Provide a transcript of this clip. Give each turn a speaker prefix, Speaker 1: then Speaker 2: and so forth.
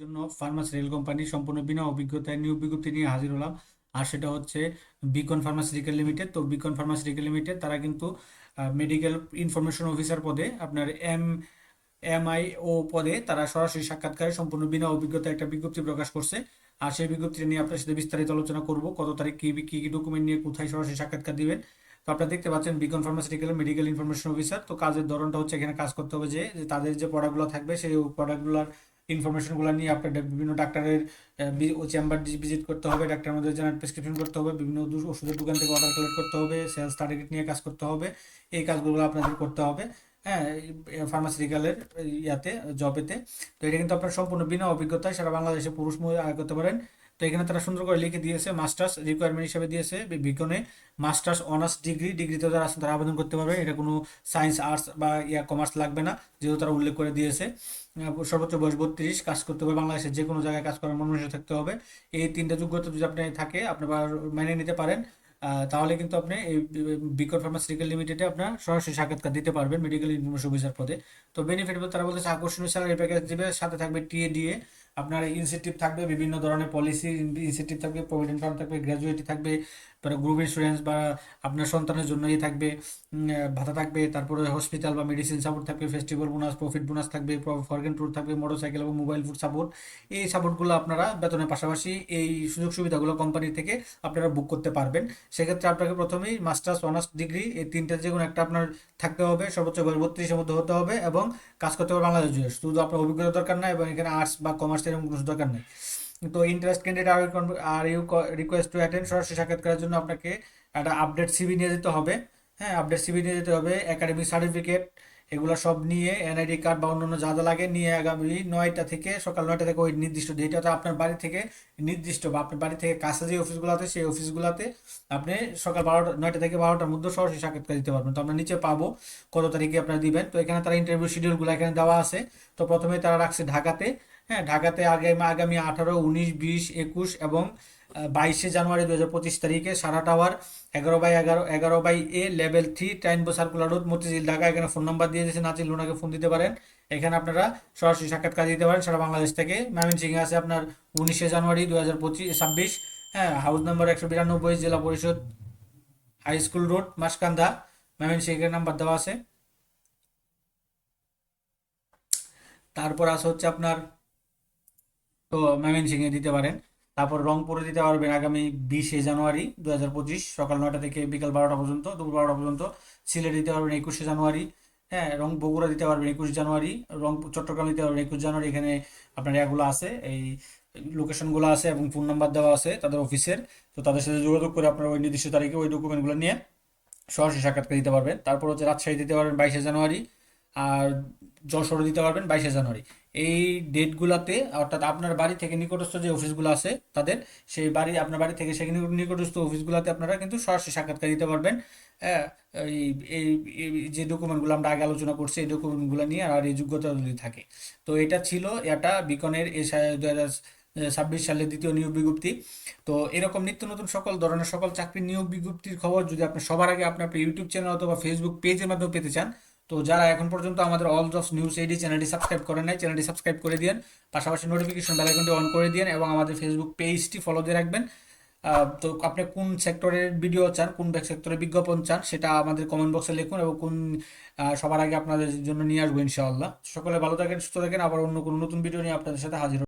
Speaker 1: জন্য ফার্মাস rail company সম্পূর্ণ বিনা অভিজ্ঞতায় নিয়োগ বিজ্ঞপ্তি নিয়ে হাজির হলাম। আর সেটা হচ্ছে বিকন ফার্মাসিউটিক্যাল লিমিটেড তো বিকন ফার্মাসিউটিক্যাল লিমিটেড তারা কিন্তু মেডিকেল ইনফরমেশন অফিসার পদে, আপনার এম, এমআইও পদে তারা সরাসরি সাক্ষাৎকারে সম্পূর্ণ বিনা অভিজ্ঞতায় একটা বিজ্ঞপ্তি প্রকাশ করছে। আর সেই বিজ্ঞপ্তিটা নিয়ে আপনার সাথে বিস্তারিত আলোচনা করব, কত তারিখ, কী কী কী ডকুমেন্ট নিয়ে কোথায় সরাসরি সাক্ষাৎকার দিবেন। তো আপনারা দেখতে পাচ্ছেন Beacon pharmaceutical medical information officer তো কাজের ধরনটা হচ্ছে এখানে কাজ করতে হবে যে তাদের যে প্রোডাক্টগুলো থাকবে, সেই প্রোডাক্টগুলোর ইনফরমেশনগুলো নিয়ে আপনার বিভিন্ন ডাক্তারের চেম্বার ভিজিট করতে হবে ডাক্তার মধ্যে জানার প্রেসক্রিপশন করতে হবে, বিভিন্ন ওষুধের দোকান থেকে অর্ডার কালেক্ট করতে হবে সেলস টার্গেট নিয়ে কাজ করতে হবে, এই কাজগুলো আপনাদের করতে হবে হ্যাঁ ফার্মাসিউটিক্যালের ইয়াতে জবেতে তো এটা কিন্তু আপনার সম্পূর্ণ বিনা অভিজ্ঞতায় সারা বাংলাদেশে পুরুষ মহিলা আয় করতে পারেন। তো এখানে তারা সুন্দর করে লিখে দিয়েছে মাস্টার্স রিকোয়ারমেন্ট হিসেবে দিয়েছে বিজ্ঞানে। মাস্টার্স অনার্স ডিগ্রি ডিগ্রিতে যারা আছেন তারা আবেদন করতে পারবে। এটা কোনো সায়েন্স আর্টস বা ইয়া কমার্স লাগবে না, যেহেতু তারা উল্লেখ করে দিয়েছে। সর্বোচ্চ বয়স বত্রিশ, কাজ করতে হবে বাংলাদেশের যে কোনো জায়গায় কাজ করার মনোনীত থাকতে হবে। এই তিনটা যোগ্যতা যদি আপনি থাকে আপনি বা মেনে নিতে পারেন। তাহলে কিন্তু আপনি এই বিকট ফার্মাসিউটিক্যাল লিমিটেডে আপনার সরাসরি সাক্ষাৎকার দিতে পারবেন মেডিকেল ইনফরমেশন অফিসার পদে। তো বেনিফিট তারা বলতেছে আকর্ষণীয় স্যালারি প্যাকেজ দিবে, সাথে থাকবে টিএডিএ আপনার ইনসেন্টিভ থাকবে, বিভিন্ন ধরনের পলিসি ইনসেন্টিভ থাকবে প্রভিডেন্ট ফান্ড থাকবে গ্র্যাজুয়েটি থাকবে, তারপরে গ্রুপ ইন্স্যুরেন্স বা আপনার সন্তানের জন্য ইয়ে থাকবে ভাতা থাকবে, তারপরে হসপিটাল বা মেডিসিন সাপোর্ট থাকবে ফেস্টিভ্যাল বোনাস প্রফিট বোনাস থাকবে ফরগেন ট্যুর থাকবে মোটরসাইকেল এবং মোবাইল ফুড সাপোর্ট এই সাপোর্টগুলো আপনারা বেতনের পাশাপাশি এই সুযোগ সুবিধাগুলো কোম্পানি থেকে আপনারা বুক করতে পারবেন। সেক্ষেত্রে আপনাকে প্রথমেই মাস্টার্স, অনার্স ডিগ্রি এই তিনটা যে কোনো একটা আপনার থাকতে হবে। সর্বোচ্চ বয়স বত্রিশের মধ্যে হতে হবে এবং কাজ করতে হবে বাংলাদেশ জুড়ে। শুধু আপনার অভিজ্ঞতা দরকার নাই এবং এখানে আর্টস বা কমার্স এরকম কোনো দরকার নেই। তো interest candidate R are you request to attend সরাসরি সাক্ষাৎকারের জন্য আপনাকে একটা আপডেট সিবি নিয়ে যেতে হবে। হ্যাঁ আপডেট সিবি নিয়ে যেতে হবে একাডেমিক সার্টিফিকেট এগুলো সব নিয়ে এনআইডি কার্ড বা অন্যান্য যা যা লাগে নিয়ে আগামী নয়টা থেকে সকাল নয়টা থেকে ওই নির্দিষ্ট ডেটাটা আপনার বাড়ি থেকে নির্দিষ্ট বা আপনার বাড়ি থেকে কাছে যে অফিসগুলো আছে সেই অফিসগুলোতে আপনি সকাল বারোটা, নয়টা থেকে বারোটার মধ্যে সরাসরি সাক্ষাৎকার দিতে পারবেন। তো আমরা নিচে পাবো কত তারিখে আপনারা দিবেন। তো এখানে তারা ইন্টারভিউ শিডিউলগুলো এখানে দেওয়া আছে। তো প্রথমে তারা রাখছে ঢাকাতে। হ্যাঁ ঢাকাতে আগামী আগামী আঠারো, উনিশ, বিশ, একুশ এবং বাইশে জানুয়ারি দু হাজার পঁচিশ তারিখে সারা টাওয়ার এগারো বাই এগারো এগারো বাই এ লেভেল থ্রি টাইনবো সার্কুলার রোড, মতিঝিল, ঢাকা। এখানে ফোন নাম্বার দিয়ে দিয়েছে নাচিল লুনাকে ফোন দিতে পারেন। এখানে আপনারা সরাসরি সাক্ষাৎকার দিতে পারেন। সারা বাংলাদেশ থেকে ময়মনসিংহে আছে আপনার উনিশে জানুয়ারি দু হাজার পঁচিশ, ছাব্বিশ। হ্যাঁ হাউস নাম্বার একশো বিরানব্বই, জেলা পরিষদ, হাই স্কুল রোড, মাসকান্দা। ময়মনসিংহের নাম্বার দেওয়া আছে। তারপর আছে হচ্ছে আপনার, তো ময়মনসিংহে দিতে পারেন। তারপর রংপুরে দিতে পারবেন আগামী বিশে জানুয়ারি দু হাজার পঁচিশ সকাল নয়টা থেকে বিকাল বারোটা পর্যন্ত, দুপুর বারোটা পর্যন্ত। সিলেট দিতে পারবেন একুশে জানুয়ারি হ্যাঁ রং বগুড়া দিতে পারবেন একুশ জানুয়ারি রং চট্টগ্রাম দিতে পারবেন একুশ জানুয়ারি। এখানে আপনার এগুলো আছে, এই লোকেশনগুলো আছে এবং ফোন নাম্বার দেওয়া আছে তাদের অফিসের। তো তাদের সাথে যোগাযোগ করে আপনারা ওই নির্দিষ্ট তারিখে ওই ডকুমেন্টগুলো নিয়ে সরাসরি সাক্ষাৎকার দিতে পারবেন। তারপর হচ্ছে রাজশাহী দিতে পারবেন বাইশে জানুয়ারি আর যশোরে দিতে পারবেন বাইশে জানুয়ারি। এই ডেটগুলোতে অর্থাৎ আপনার বাড়ি থেকে নিকটস্থ যে অফিসগুলো আছে তাদের সেই বাড়ি আপনার বাড়ি থেকে সেই নিকটস্থ অফিসগুলোতে আপনারা কিন্তু সরাসরি সাক্ষাৎকার দিতে পারবেন। হ্যাঁ, এই যে ডকুমেন্টগুলো আমরা আগে আলোচনা করছি এই ডকুমেন্টগুলো নিয়ে আর এই যোগ্যতা যদি থাকে। তো এটা ছিল এটা বিকনের এই দু হাজার ছাব্বিশ সালের দ্বিতীয় নিয়োগ বিজ্ঞপ্তি। তো এরকম নিত্য নতুন সকল ধরনের সকল চাকরির নিয়োগ বিজ্ঞপ্তির খবর যদি আপনি সবার আগে আপনি আপনার ইউটিউব চ্যানেল অথবা ফেসবুক পেজের মাধ্যমে পেতে চান তো যারা এখন পর্যন্ত আমাদের অল জবস নিউজ এইডি চ্যানেলটি সাবস্ক্রাইব করে নাই চ্যানেলটি সাবস্ক্রাইব করে দিন পাশাপাশি নোটিফিকেশন বেল আইকনটি অন করে দিন এবং আমাদের ফেসবুক পেজটি ফলো দিয়ে রাখবেন। তো আপনি কোন সেক্টরের ভিডিও চান, কোন সেক্টরের বিজ্ঞাপন চান, সেটা আমাদের কমেন্ট বক্সে লিখুন এবং কোন সবার আগে আপনাদের জন্য নিয়ে আসব ইনশাআল্লাহ। সকলে ভালো থাকেন, সুস্থ থাকেন। আবার অন্য কোনো নতুন ভিডিও নিয়ে আপনাদের সাথে হাজির